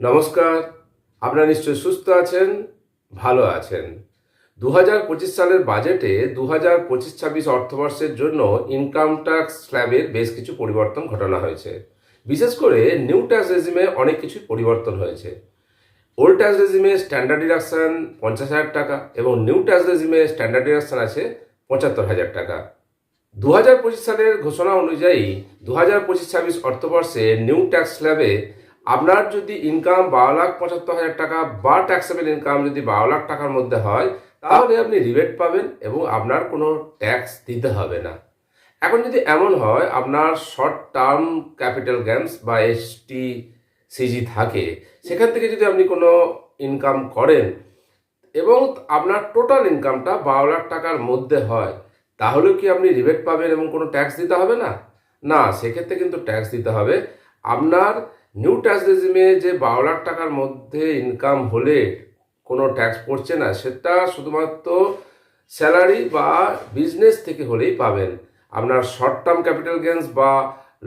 নমস্কার, আপনারা নিশ্চয়ই সুস্থ আছেন, ভালো আছেন। দু হাজার পঁচিশ সালের বাজেটে দু হাজার পঁচিশ ছাব্বিশ অর্থবর্ষের জন্য ইনকাম ট্যাক্স স্ল্যাবের বেশ কিছু পরিবর্তন ঘটানো হয়েছে। বিশেষ করে নিউ ট্যাক্স রেজিমে অনেক কিছু পরিবর্তন হয়েছে। ওল্ড ট্যাক্স রেজিমে স্ট্যান্ডার্ড ডিডাকশন পঞ্চাশ হাজার টাকা এবং নিউ ট্যাক্স রেজিমে স্ট্যান্ডার্ড ডিডাকশন আছে পঁচাত্তর হাজার টাকা। দু হাজার পঁচিশ সালের ঘোষণা অনুযায়ী দু হাজার পঁচিশ ছাব্বিশ অর্থবর্ষে নিউ ট্যাক্স স্ল্যাবে আপনার যদি ইনকাম বারো লাখ পঁচাত্তর হাজার টাকা বা ট্যাক্সেবল ইনকাম যদি বারো লাখ টাকার মধ্যে হয়, তাহলে আপনি রিবেট পাবেন এবং আপনার কোনো ট্যাক্স দিতে হবে না। এখন যদি এমন হয়, আপনার শর্ট টার্ম ক্যাপিটাল গেমস বা এসটি সিজি থাকে সেখান থেকে যদি আপনি কোনো ইনকাম করেন এবং আপনার টোটাল ইনকামটা বারো লাখ টাকার মধ্যে হয়, তাহলে কি আপনি রিবেট পাবেন এবং কোনো ট্যাক্স দিতে হবে না? না, সেক্ষেত্রে কিন্তু ট্যাক্স দিতে হবে। আপনার নিউ ট্যাক্স রেজিমে যে বারো লাখ টাকার মধ্যে ইনকাম হলে কোনো ট্যাক্স পড়ছে না, সেটা শুধুমাত্র স্যালারি বা বিজনেস থেকে হলেই পাবেন। আপনার শর্ট টার্ম ক্যাপিটাল গেন্স বা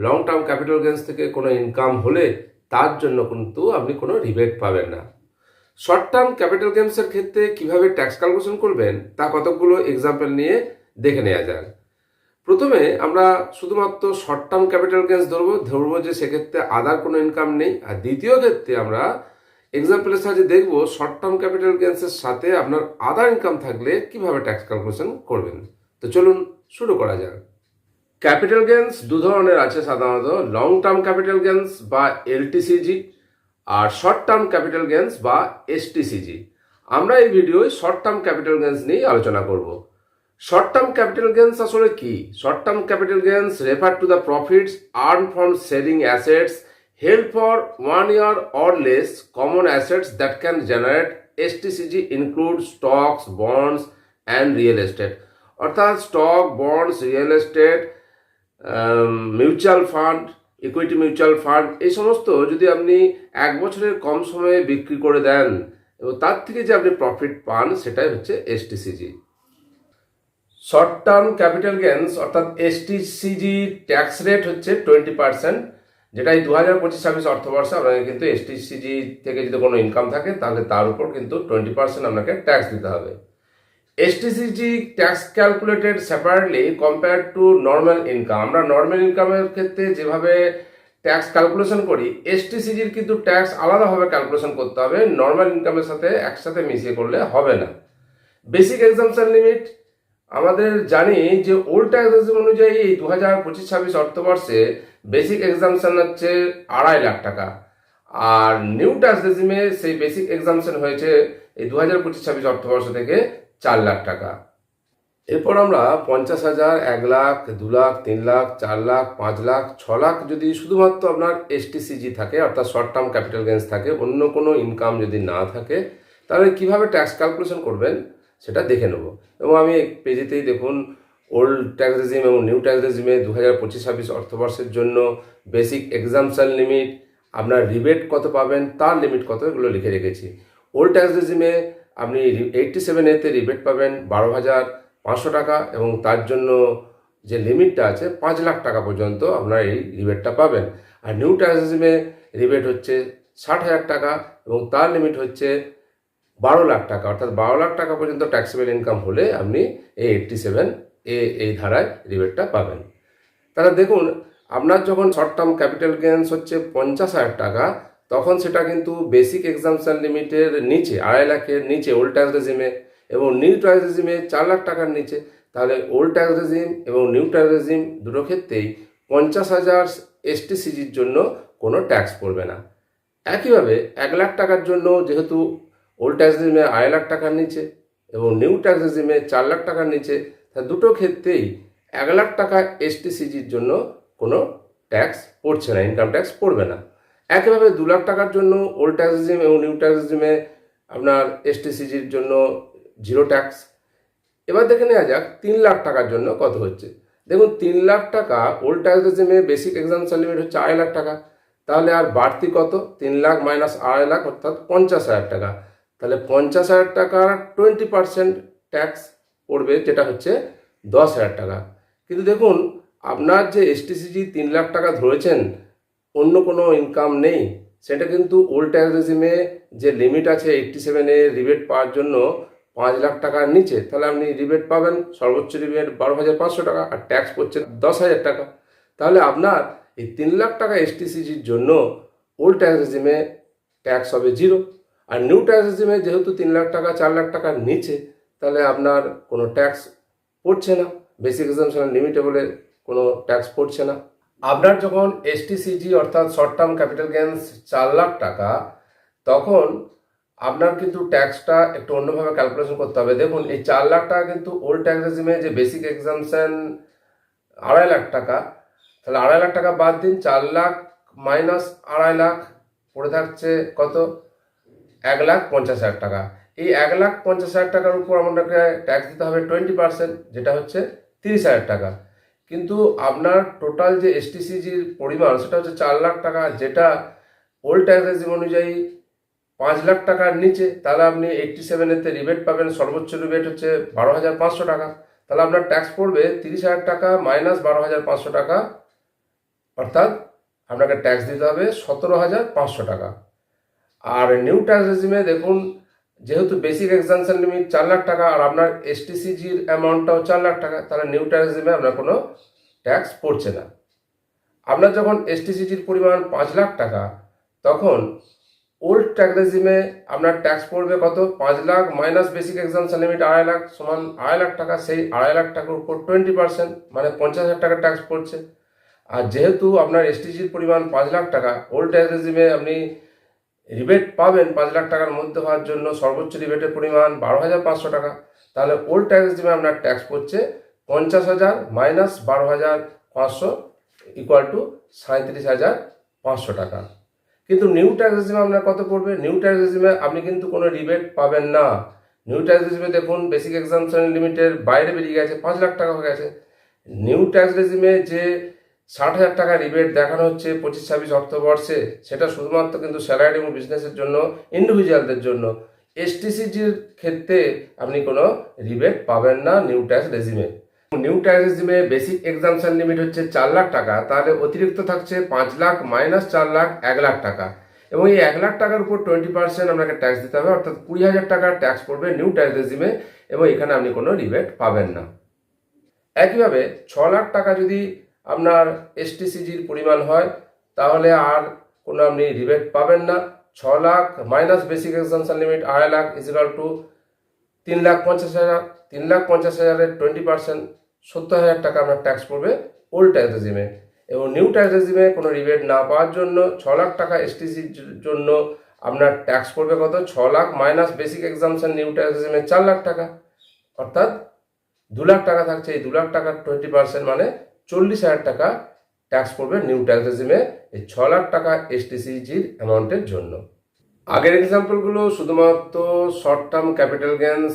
লং টার্ম ক্যাপিটাল গেন্স থেকে কোনো ইনকাম হলে তার জন্য কিন্তু আপনি কোনো রিবেট পাবেন না। শর্ট টার্ম ক্যাপিটাল গেমসের ক্ষেত্রে কীভাবে ট্যাক্স ক্যালকুলেশন করবেন, তা কতগুলো এক্সাম্পল নিয়ে দেখে নেওয়া যাক। প্রথমে আমরা শুধুমাত্র শর্ট টার্ম ক্যাপিটাল গেন্স ধরবো ধরবো যে সেক্ষেত্রে আদার কোনো ইনকাম নেই। আর দ্বিতীয় ক্ষেত্রে আমরা এক্সাম্পলের সাহায্যে দেখব শর্ট টার্ম ক্যাপিটাল গেন্সের সাথে আপনার আদার ইনকাম থাকলে কীভাবে ট্যাক্স ক্যালকুলেশন করবেন? তো চলুন শুরু করা যাক। ক্যাপিটাল গেন্স দু ধরনের আছে সাধারণত লং টার্ম ক্যাপিটাল গেন্স বা এলটিসিজি আর শর্ট টার্ম ক্যাপিটাল গেন্স বা এসটিসিজি আমরা এই ভিডিওয় শর্ট টার্ম ক্যাপিটাল গেন্স নিয়ে আলোচনা করব। শর্ট টার্ম ক্যাপিটাল গেন্স আসলে কি? Short term capital gains refer to the profits earn from selling assets held for one year or less common assets that can generate STCG include stocks, bonds and real estate. অর্থাৎ stock bonds real estate mutual fund equity mutual fund এই সমস্ত যদি আপনি এক বছরের কম সময়ে বিক্রি করে দেন এবং তার থেকে যে আপনি প্রফিট পান সেটাই হচ্ছে STCG short term capital gains অর্থাৎ এসটিসিজি ট্যাক্স রেট হচ্ছে টোয়েন্টি পার্সেন্ট যেটা এই দু হাজার পঁচিশ ছাব্বিশ অর্থবর্ষে আপনাকে কিন্তু এসটিসিজি থেকে যদি কোনো ইনকাম থাকে, তাহলে তার উপর কিন্তু টোয়েন্টি পার্সেন্ট আপনাকে ট্যাক্স দিতে হবে। STCG tax calculated separately compare to normal income আমরা নর্মাল ইনকামের ক্ষেত্রে যেভাবে ট্যাক্স ক্যালকুলেশন করি এসটিসিজির কিন্তু ট্যাক্স আলাদাভাবে ক্যালকুলেশন করতে হবে নর্মাল ইনকামের সাথে একসাথে মিশিয়ে করলে হবে না। বেসিক এক্সামশন লিমিট আমাদের জানি যে ওল্ড ট্যাক্স রেজিম অনুযায়ী এই দু হাজার পঁচিশ ছাব্বিশ অর্থবর্ষে বেসিক এক্সামশন হচ্ছে আড়াই লাখ টাকা। আর নিউ ট্যাক্স রেজিমে সেই বেসিক এক্সামশন হয়েছে এই দু হাজার পঁচিশ ছাব্বিশ অর্থবর্ষ থেকে চার লাখ টাকা। এরপর আমরা পঞ্চাশ হাজার, এক লাখ, দু লাখ, তিন লাখ, চার লাখ, পাঁচ লাখ, ছ লাখ যদি শুধুমাত্র আপনার এসটিসিজি থাকে, অর্থাৎ শর্ট টার্ম ক্যাপিটাল গেন্স থাকে, অন্য কোনো ইনকাম যদি না থাকে, তাহলে কীভাবে ট্যাক্স ক্যালকুলেশন করবেন? সেটা দেখে নেব। এবং আমি পেজেতেই দেখুন ওল্ড ট্যাক্স রেজিম এবং নিউ ট্যাক্স রেজিমে দু হাজার পঁচিশ, ছাব্বিশ অর্থবর্ষের জন্য বেসিক এক্সামশন লিমিট আপনার রিবেট কত পাবেন, তার লিমিট কত, এগুলো লিখে রেখেছি। ওল্ড ট্যাক্স রেজিমে আপনি এইটটি সেভেন এতে রিবেট পাবেন বারো হাজার পাঁচশো টাকা এবং তার জন্য যে লিমিটটা আছে, পাঁচ লাখ টাকা পর্যন্ত আপনার এই রিবেটটা পাবেন। আর নিউ ট্যাক্স রেজিমে রিবেট হচ্ছে ষাট হাজার টাকা এবং তার লিমিট হচ্ছে বারো লাখ টাকা, অর্থাৎ বারো লাখ টাকা পর্যন্ত ট্যাক্সেবল ইনকাম হলে আপনি এই এইটটি সেভেন এ, এই ধারায় রিবেটটা পাবেন। তাহলে দেখুন, আপনার যখন শর্ট টার্ম ক্যাপিটাল গেন্স হচ্ছে পঞ্চাশ হাজার টাকা, তখন সেটা কিন্তু বেসিক এক্সামশন লিমিটের নিচে, আড়াই লাখের নিচে ওল্ড ট্যাক্স রেজিমে এবং নিউ ট্যাক্স রেজিমে চার লাখ টাকার নিচে, তাহলে ওল্ড ট্যাক্স রেজিম এবং নিউ ট্যাক্স রেজিম দুটো ক্ষেত্রেই পঞ্চাশ হাজার এসটিসিজির জন্য কোনো ট্যাক্স পড়বে না। একইভাবে এক লাখ টাকার জন্য যেহেতু ওল্ড ট্যাক্স রেজিমে আড়াই লাখ টাকার নিচে এবং নিউ ট্যাক্স রেজিমে চার লাখ টাকার নিচে, তা দুটো ক্ষেত্রেই এক লাখ টাকা এসটিসিজির জন্য কোনো ট্যাক্স পড়ছে না ইনকাম ট্যাক্স পড়বে না। একইভাবে দু লাখ টাকার জন্য ওল্ড ট্যাক্স রেজিম এবং নিউ ট্যাক্স রেজিমে আপনার এসটিসিজির জন্য জিরো ট্যাক্স। এবার দেখে নেওয়া যাক, তিন লাখ টাকার জন্য কত হচ্ছে। দেখুন, তিন লাখ টাকা ওল্ড ট্যাক্স রেজিমে বেসিক এক্সামশন লিমিট হচ্ছে আড়াই লাখ টাকা। তাহলে আর বাড়তি কত? তিন লাখ মাইনাস আড়াই লাখ, অর্থাৎ পঞ্চাশ হাজার টাকা। তাহলে পঞ্চাশ হাজার টাকার টোয়েন্টি পার্সেন্ট ট্যাক্স পড়বে, যেটা হচ্ছে দশ হাজার টাকা। কিন্তু দেখুন, আপনার যে এসটিসিজি তিন লাখ টাকা ধরেছেন, অন্য কোনো ইনকাম নেই, সেটা কিন্তু ওল্ড ট্যাক্স রেজিমে যে লিমিট আছে এইটটি সেভেনে রিবেট পাওয়ার জন্য পাঁচ লাখ টাকার নিচে, তাহলে আপনি রিবেট পাবেন সর্বোচ্চ রিবেট বারো হাজার পাঁচশো টাকা আর ট্যাক্স পড়ছে দশ হাজার টাকা। তাহলে আপনার এই তিন লাখ টাকা এসটিসিজির জন্য ওল্ড ট্যাক্স রেজিমে ট্যাক্স হবে জিরো আর নিউ ট্যাক্স রেজিমে যেহেতু তিন লাখ টাকা, চার লাখ টাকার নিচে, তাহলে আপনার কোনো ট্যাক্স পড়ছে না। বেসিক এক্সামশন লিমিটে বলে কোনো ট্যাক্স পড়ছে না। আপনার যখন এসটিসিজি অর্থাৎ শর্ট টার্ম ক্যাপিটাল গেন্স চার লাখ টাকা, তখন আপনার কিন্তু ট্যাক্সটা একটু অন্যভাবে ক্যালকুলেশন করতে হবে। দেখুন, এই চার লাখ টাকা কিন্তু ওল্ড ট্যাক্স রেজিমে যে বেসিক এক্সামশন আড়াই লাখ টাকা, তাহলে আড়াই লাখ টাকা বাদ দিন, চার লাখ মাইনাস আড়াই লাখ, পড়ে থাকছে কত? এক লাখ পঞ্চাশ হাজার টাকা। এই এক লাখ পঞ্চাশ হাজার টাকার উপর আমাদেরকে ট্যাক্স দিতে হবে টোয়েন্টি পার্সেন্ট যেটা হচ্ছে তিরিশ হাজার টাকা। কিন্তু আপনার টোটাল যে এসটিসিজির পরিমাণ, সেটা হচ্ছে চার লাখ টাকা, যেটা ওল্ড ট্যাক্স রেজিম অনুযায়ী পাঁচ লাখ টাকার নিচে, তাহলে আপনি এইটটি সেভেনেতে রিবেট পাবেন, সর্বোচ্চ রিবেট হচ্ছে বারো হাজার পাঁচশো টাকা। তাহলে আপনার ট্যাক্স পড়বে তিরিশ হাজার টাকা মাইনাস বারো হাজার পাঁচশো টাকা, অর্থাৎ আপনাকে ট্যাক্স দিতে হবে সতেরো হাজার পাঁচশো টাকা। আর নিউ ট্যাক্স রেজিমে দেখুন, যেহেতু বেসিক এক্সামশন লিমিট চার লাখ টাকা, আর আপনার এসটিসিজির অ্যামাউন্টটাও চার লাখ টাকা, তাহলে নিউ ট্যাক্স রেজিমে আপনার কোনো ট্যাক্স পড়ছে না। আপনার যখন এসটিসিজির পরিমাণ পাঁচ লাখ টাকা, তখন ওল্ড ট্যাক্স রেজিমে আপনার ট্যাক্স পড়বে কত? পাঁচ lakh minus basic exemption limit আড়াই লাখ সমান আড়াই লাখ টাকা, সেই আড়াই লাখ টাকার উপর টোয়েন্টি পার্সেন্ট মানে পঞ্চাশ হাজার টাকা ট্যাক্স পড়ছে। আর যেহেতু আপনার এসটিজির পরিমাণ পাঁচ লাখ টাকা ওল্ড ট্যাক্স রেজিমে আপনি রিবেট পাবেন পাঁচ লাখ টাকার মধ্যে হওয়ার জন্য সর্বোচ্চ রিবেটের পরিমাণ বারো হাজার পাঁচশো টাকা। তাহলে ওল্ড ট্যাক্স রেজিমে আপনার ট্যাক্স পড়ছে পঞ্চাশ হাজার মাইনাস বারো হাজার পাঁচশো ইকুয়াল টু সাঁত্রিশ হাজার পাঁচশো টাকা। কিন্তু নিউ ট্যাক্স রেজিমে আপনার কত পড়বে? নিউ ট্যাক্স রেজিমে আপনি কিন্তু কোনো রিবেট পাবেন না। নিউ ট্যাক্স রেজিমে দেখুন বেসিক এক্সামশন লিমিটের বাইরে বেরিয়ে গেছে, পাঁচ লাখ টাকা হয়ে গেছে। নিউ ট্যাক্স রেজিমে যে ষাট হাজার টাকা রিবেট দেখানো হচ্ছে পঁচিশ, ছাব্বিশ অর্থবর্ষে সেটা শুধুমাত্র কিন্তু স্যালারি এবং বিজনেসের জন্য ইন্ডিভিজুয়ালদের জন্য। এসটিসিজির ক্ষেত্রে আপনি কোনো রিবেট পাবেন না নিউ ট্যাক্স রেজিমে নিউ ট্যাক্স রেজিমে বেসিক এক্সামশন লিমিট হচ্ছে চার লাখ টাকা, তাহলে অতিরিক্ত থাকছে পাঁচ লাখ মাইনাস চার লাখ, এক লাখ টাকা। এবং এই এক লাখ টাকার উপর টোয়েন্টি পার্সেন্ট আপনাকে ট্যাক্স দিতে হবে, অর্থাৎ কুড়ি হাজার টাকার ট্যাক্স পড়বে নিউ ট্যাক্স রেজিমে এবং এখানে আপনি কোনো রিবেট পাবেন না। একইভাবে ছ লাখ টাকা যদি আপনার এসটিসিজির পরিমাণ হয়, তাহলে আর কোনো আপনি রিবেট পাবেন না। ছ lakh minus basic exemption limit আড়াই লাখ ইজিক্যাল টু তিন লাখ পঞ্চাশ হাজার। তিন লাখ পঞ্চাশ হাজারের টোয়েন্টি পার্সেন্ট সত্তর হাজার টাকা আপনার ট্যাক্স পড়বে ওল্ড ট্যাক্স রেজিমে এবং নিউ ট্যাক্স রেজিমে কোনো রিবেট না পাওয়ার জন্য ছ লাখ টাকা এসটিসির জন্য আপনার ট্যাক্স পড়বে কত? ছ lakh minus basic exemption new tax রেজিমে চার লাখ টাকা। অর্থাৎ দু লাখ টাকা থাকছে। এই দু লাখ টাকার টোয়েন্টি পার্সেন্ট মানে চল্লিশ হাজার টাকা ট্যাক্স পড়বে নিউ ট্যাক্স রেজিমে এই ছ লাখ টাকা এসটিসিজির অ্যামাউন্টের জন্য। আগের এক্সাম্পলগুলো শুধুমাত্র শর্ট টার্ম ক্যাপিটাল গেন্স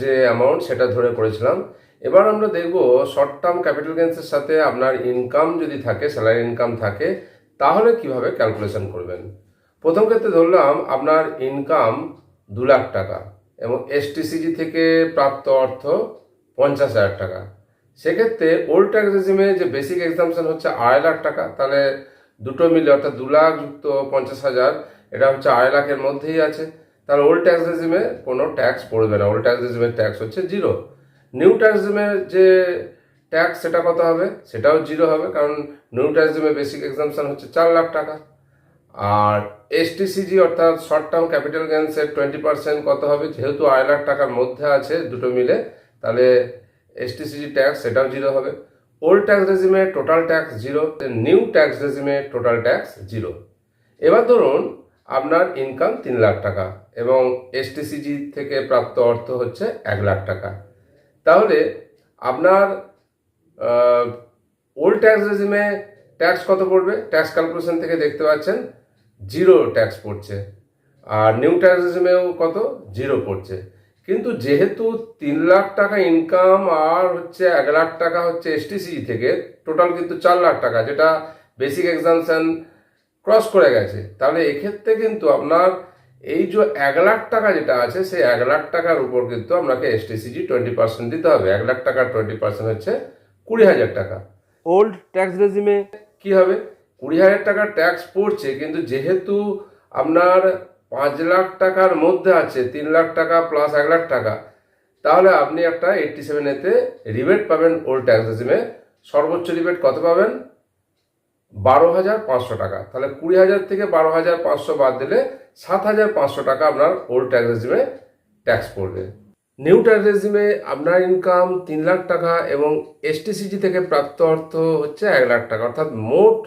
যে অ্যামাউন্ট সেটা ধরে করেছিলাম। এবার আমরা দেখব শর্ট টার্ম ক্যাপিটাল গেন্সের সাথে আপনার ইনকাম যদি থাকে স্যালারি ইনকাম থাকে, তাহলে কীভাবে ক্যালকুলেশন করবেন? প্রথম ক্ষেত্রে ধরলাম আপনার ইনকাম দু লাখ টাকা এবং এসটিসিজি থেকে প্রাপ্ত অর্থ পঞ্চাশ হাজার টাকা। সেক্ষেত্রে ওল্ড ট্যাক্স রেজিমে যে বেসিক এক্সামশন হচ্ছে আড়াই লাখ টাকা, তাহলে দুটো মিলে অর্থাৎ দু লাখ যুক্ত পঞ্চাশ হাজার, এটা হচ্ছে আড়াই লাখের মধ্যেই আছে। তাহলে ওল্ড ট্যাক্স রেজিমে কোনো ট্যাক্স পড়বে না ওল্ড ট্যাক্স রেজিমের ট্যাক্স হচ্ছে জিরো নিউ ট্যাক্স রেজিমের যে ট্যাক্স সেটা কত হবে? সেটাও জিরো হবে, কারণ নিউ ট্যাক্স রেজিমে বেসিক এক্সামশন হচ্ছে চার লাখ টাকা। আর এসটিসিজি অর্থাৎ শর্ট টার্ম ক্যাপিটাল গেন্সের টোয়েন্টি পার্সেন্ট কত হবে? যেহেতু আড়াই লাখ টাকার মধ্যে আছে দুটো মিলে, তাহলে এসটিসিজি ট্যাক্স সেটাও জিরো হবে। Old tax রেজিমে total tax zero new tax রেজিমে total tax zero এবার ধরুন আপনার ইনকাম তিন লাখ টাকা এবং এসটিসিজি থেকে প্রাপ্ত অর্থ হচ্ছে এক লাখ টাকা। তাহলে আপনার ওল্ড ট্যাক্স রেজিমে ট্যাক্স কত পড়বে? ট্যাক্স ক্যালকুলেশন থেকে দেখতে পাচ্ছেন জিরো ট্যাক্স পড়ছে। আর নিউ ট্যাক্স রেজিমেও কত? জিরো পড়ছে। কিন্তু যেহেতু তিন লাখ টাকা ইনকাম আর হচ্ছে এক লাখ টাকা হচ্ছে এসটিসি থেকে টোটাল কিন্তু চার লাখ টাকা যেটা বেসিক এক্সামশন ক্রস করে গেছে। তাহলে এক্ষেত্রে কিন্তু আপনার এই যে এক লাখ টাকা যেটা আছে সেই এক লাখ টাকার উপর কিন্তু আপনাকে এসটিসিজি টোয়েন্টি পার্সেন্ট দিতে হবে। এক লাখ টাকার টোয়েন্টি পার্সেন্ট হচ্ছে কুড়ি হাজার টাকা। ওল্ড ট্যাক্স রেজিমে কি হবে? কুড়ি হাজার টাকার ট্যাক্স পড়ছে কিন্তু যেহেতু আপনার পাঁচ লাখ টাকার মধ্যে আছে, তিন লাখ টাকা প্লাস এক লাখ টাকা। তাহলে আপনি একটা এইটটি সেভেন এতে রিবেট পাবেন ওল্ড ট্যাক্স রেজিমে সর্বোচ্চ রিবেট কত পাবেন? বারো হাজার পাঁচশো টাকা। তাহলে কুড়ি হাজার থেকে বারো হাজার পাঁচশো বাদ দিলে সাত হাজার পাঁচশো টাকা আপনার ওল্ড ট্যাক্স রেজিমে ট্যাক্স পড়বে। নিউ ট্যাক্স রেজিমে আপনার ইনকাম তিন লাখ টাকা এবং এসটিসিজি থেকে প্রাপ্ত অর্থ হচ্ছে এক লাখ টাকা। অর্থাৎ মোট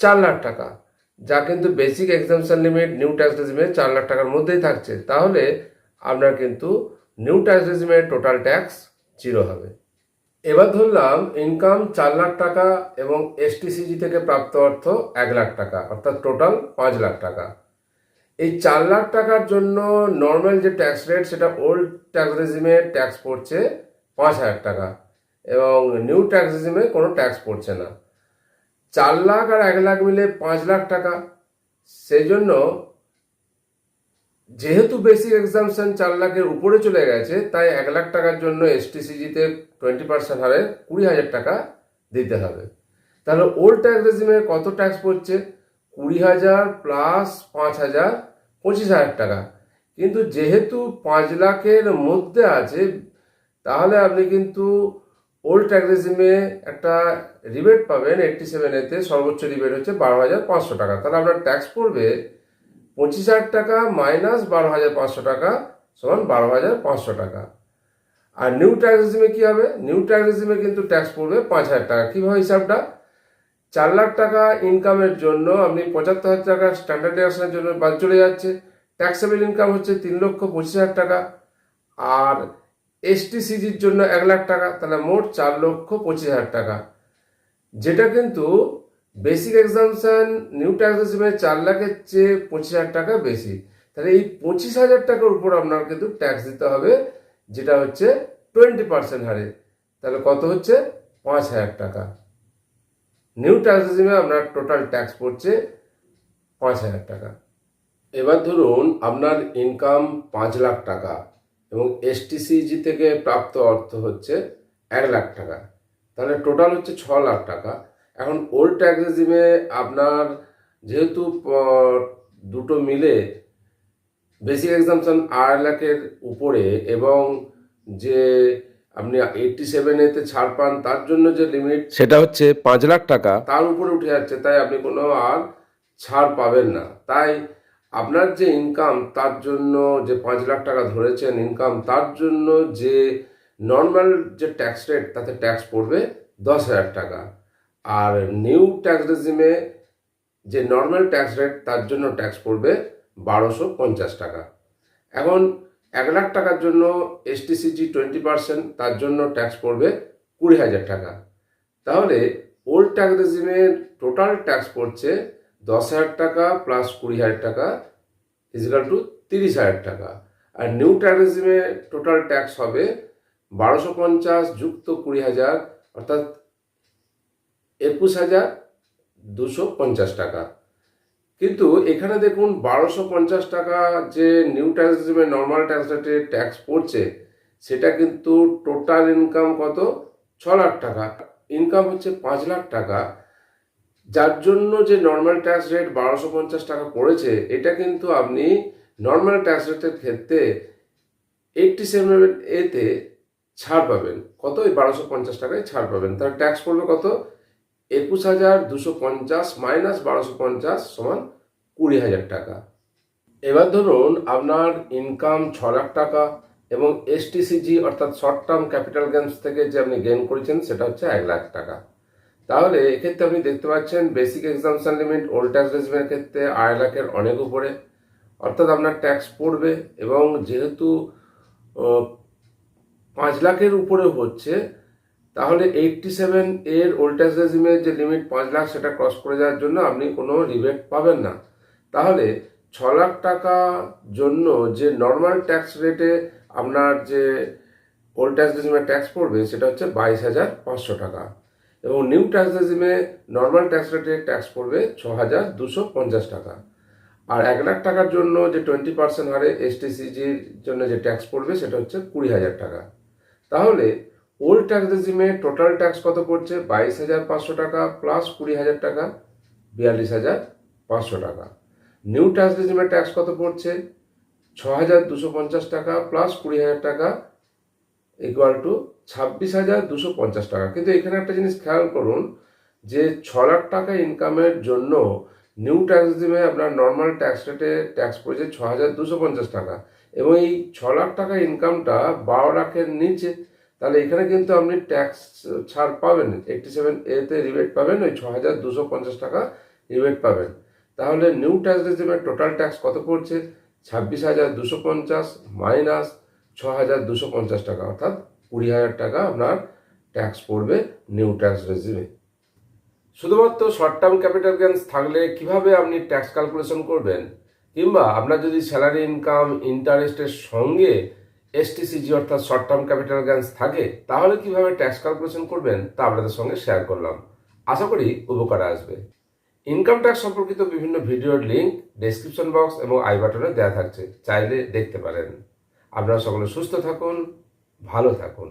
চার লাখ টাকা। যা কিন্তু basic exemption limit new tax রেজিমে চার লাখ টাকার মধ্যেই থাকছে। তাহলে আপনার কিন্তু নিউ ট্যাক্স রেজিমে টোটাল ট্যাক্স জিরো হবে। এবার ধরলাম ইনকাম চার লাখ টাকা এবং এসটিসিজি থেকে প্রাপ্ত অর্থ এক লাখ টাকা, অর্থাৎ টোটাল পাঁচ লাখ টাকা। এই চার লাখ টাকার জন্য নর্মাল যে ট্যাক্স রেট সেটা ওল্ড ট্যাক্স রেজিমে ট্যাক্স পড়ছে পাঁচ হাজার টাকা এবং নিউ ট্যাক্স রেজিমে কোনো ট্যাক্স পড়ছে না। চার লাখ আর এক লাখ মিলে পাঁচ লাখ টাকা। সেই জন্য যেহেতু বেসিক এক্সামশন চার লাখের উপরে চলে গেছে, তাই এক লাখ টাকার জন্য এসটিসিজিতে টোয়েন্টি পার্সেন্ট হারে কুড়ি হাজার টাকা দিতে হবে। তাহলে ওল্ড ট্যাক্স রেজিমে কত ট্যাক্স পড়ছে? কুড়ি হাজার প্লাস পাঁচ হাজার, পঁচিশ হাজার টাকা। কিন্তু যেহেতু পাঁচ লাখের মধ্যে আছে, তাহলে আপনি কিন্তু ওল্ড ট্যাক্স রেজিমে একটা রিবেট পাবেন এইটটি সেভেন এতে, সর্বোচ্চ রিবেট হচ্ছে বারো হাজার পাঁচশো টাকা। তাহলে আপনার ট্যাক্স পড়বে পঁচিশ হাজার টাকা মাইনাস বারো হাজার পাঁচশো টাকা সমান বারো হাজার পাঁচশো টাকা। আর নিউ ট্যাক্স রেজিমে কী হবে? নিউ ট্যাক্স রেজিমে কিন্তু ট্যাক্স পড়বে পাঁচ হাজার টাকা। কীভাবে হিসাবটা? চার লাখ টাকা ইনকামের জন্য আপনি পঁচাত্তর হাজার টাকা স্ট্যান্ডার্ড ডিডাকশনের জন্য বাদ চলে যাচ্ছে। ট্যাক্সেবল ইনকাম হচ্ছে তিন লক্ষ পঁচিশ হাজার টাকা। আর এসটিসিজির জন্য এক লাখ টাকা, তাহলে মোট চার লক্ষ পঁচিশ হাজার টাকা। যেটা কিন্তু বেসিক এক্সামশন নিউ ট্যাক্স রেজিমে চার লাখের চেয়ে পঁচিশ হাজার টাকা বেশি। তাহলে এই পঁচিশ হাজার টাকার উপর আপনার কিন্তু ট্যাক্স দিতে হবে, যেটা হচ্ছে টোয়েন্টি পার্সেন্ট হারে। তাহলে কত হচ্ছে? পাঁচ হাজার টাকা। নিউ ট্যাক্স রেজিমে আপনার টোটাল ট্যাক্স পড়ছে পাঁচ হাজার টাকা। এবার ধরুন আপনার ইনকাম পাঁচ লাখ টাকা। এবং এসটিসিজি থেকে প্রাপ্ত অর্থ হচ্ছে এক লাখ টাকা। তাহলে টোটাল হচ্ছে ছ লাখ টাকা। এখন ওল্ড ট্যাক্স রেজিমে আপনার যেহেতু দুটো মিলে বেসিক এক্সামশন আড়াই লাখের উপরে এবং যে আপনি এইটটি সেভেন এতে ছাড় পান তার জন্য যে লিমিট সেটা হচ্ছে পাঁচ লাখ টাকা। তার উপরে উঠে যাচ্ছে। তাই আপনি কোনো আর ছাড় পাবেন না। তাই আপনার যে ইনকাম তার জন্য যে পাঁচ লাখ টাকা ধরেছেন ইনকাম তার জন্য যে নর্মাল যে ট্যাক্স রেট তাতে ট্যাক্স পড়বে দশ হাজার টাকা। আর নিউ ট্যাক্স রেজিমে যে নর্মাল ট্যাক্স রেট তার জন্য ট্যাক্স পড়বে বারোশো পঞ্চাশ টাকা। এখন এক লাখ টাকার জন্য এসটিসিজি টোয়েন্টি পার্সেন্ট তার জন্য ট্যাক্স পড়বে কুড়ি হাজার টাকা। তাহলে ওল্ড ট্যাক্স রেজিমের টোটাল ট্যাক্স পড়ছে দশ হাজার টাকা প্লাস কুড়ি হাজার টাকা ইজিক্যাল টু তিরিশ হাজার টাকা। আর নিউ ট্যাক্স রেজিমে টোটাল ট্যাক্স হবে বারোশো পঞ্চাশ যুক্ত কুড়ি হাজার, অর্থাৎ একুশ হাজার দুশো পঞ্চাশ টাকা। কিন্তু এখানে দেখুন বারোশো পঞ্চাশ টাকা যে নিউ ট্যাক্স রেজিমে নর্মাল ট্যাক্স রেটে ট্যাক্স পড়ছে, সেটা কিন্তু টোটাল ইনকাম কত? ছ লাখ টাকা। ইনকাম হচ্ছে পাঁচ লাখ টাকা। যার জন্য যে নর্মাল ট্যাক্স রেট বারোশো পঞ্চাশ টাকা পড়েছে, এটা কিন্তু আপনি নর্মাল ট্যাক্স রেটের ক্ষেত্রে এইটটি সেভেন এতে ছাড় পাবেন। কত? এই বারোশো পঞ্চাশ টাকায় ছাড় পাবেন। তার ট্যাক্স পড়বে কত? একুশ হাজার দুশো পঞ্চাশ মাইনাস বারোশো পঞ্চাশ সমান কুড়ি হাজার টাকা। এবার ধরুন আপনার ইনকাম ছ লাখ টাকা এবং এসটিসিজি অর্থাৎ শর্ট টার্ম ক্যাপিটাল গেমস থেকে যে আপনি গেইন করেছেন, সেটা হচ্ছে এক লাখ টাকা। তাহলে এক্ষেত্রে আপনি দেখতে পাচ্ছেন basic exemption limit old tax রেজিমের ক্ষেত্রে আড়াই লাখের অনেক উপরে। অর্থাৎ আপনার ট্যাক্স পড়বে এবং যেহেতু পাঁচ লাখের উপরে হচ্ছে, তাহলে এইটটি সেভেন এর ওল্ড ট্যাক্স রেজিমের যে লিমিট পাঁচ লাখ, সেটা ক্রস করে যাওয়ার জন্য আপনি কোনো রিবেট পাবেন না। তাহলে ছ লাখ টাকা জন্য যে নর্মাল ট্যাক্স রেটে আপনার যে ওল্ড ট্যাক্স রেজিমে ট্যাক্স পড়বে, সেটা হচ্ছে বাইশ হাজার পাঁচশো টাকা। এবং নিউ ট্যাক্স রেজিমে নর্মাল ট্যাক্স রেটে ট্যাক্স পড়বে ছ হাজার দুশো পঞ্চাশ টাকা। আর এক লাখ টাকার জন্য যে টোয়েন্টি পার্সেন্ট হারে এসটিসিজির জন্য যে ট্যাক্স পড়বে সেটা হচ্ছে কুড়ি হাজার টাকা। তাহলে ওল্ড ট্যাক্স রেজিমে টোটাল ট্যাক্স কত পড়ছে? বাইশ হাজার পাঁচশো টাকা প্লাস কুড়ি হাজার টাকা, বিয়াল্লিশ হাজার পাঁচশো টাকা। নিউ ট্যাক্স রেজিমে ট্যাক্স কত পড়ছে? ছ হাজার দুশো পঞ্চাশ টাকা প্লাস কুড়ি হাজার টাকা ইকুয়াল টু ছাব্বিশ হাজার দুশো পঞ্চাশ টাকা। কিন্তু এখানে একটা জিনিস খেয়াল করুন, যে ছ লাখ টাকা ইনকামের জন্য নিউ ট্যাক্স রেজিমে আপনার নর্মাল ট্যাক্স রেটে ট্যাক্স পড়েছে ছ হাজার দুশো পঞ্চাশ টাকা। এবং এই ছ লাখ টাকা ইনকামটা বারো লাখের নিচে, তাহলে এখানে কিন্তু আপনি ট্যাক্স ছাড় পাবেন। এইটটি সেভেন এতে রিবেট পাবেন, ওই ছ হাজার দুশো পঞ্চাশ টাকা রিবেট পাবেন। তাহলে নিউ ট্যাক্স রেজিমের টোটাল ট্যাক্স কত পড়ছে? ছাব্বিশ হাজার দুশো পঞ্চাশ মাইনাস ছ হাজার দুশো পঞ্চাশ টাকা। অর্থাৎ কুড়ি হাজার টাকা আপনার ট্যাক্স পড়বে নিউ ট্যাক্স রেজিমে শুধুমাত্র শর্ট টার্ম ক্যাপিটাল গেন্স থাকলে কীভাবে আপনি ট্যাক্স ক্যালকুলেশন করবেন? কিংবা আপনার যদি স্যালারি ইনকাম ইন্টারেস্টের সঙ্গে এসটিসিজি অর্থাৎ শর্ট টার্ম ক্যাপিটাল গেন্স থাকে, তাহলে কীভাবে ট্যাক্স ক্যালকুলেশন করবেন তা আপনাদের সঙ্গে শেয়ার করলাম। আশা করি উপকারে আসবে। ইনকাম ট্যাক্স সম্পর্কিত বিভিন্ন ভিডিওর লিঙ্ক ডেসক্রিপশন বক্স এবং আই বাটনে দেওয়া থাকছে, চাইলে দেখতে পারেন। আপনারা সকলে সুস্থ থাকুন ভালো থাকুন।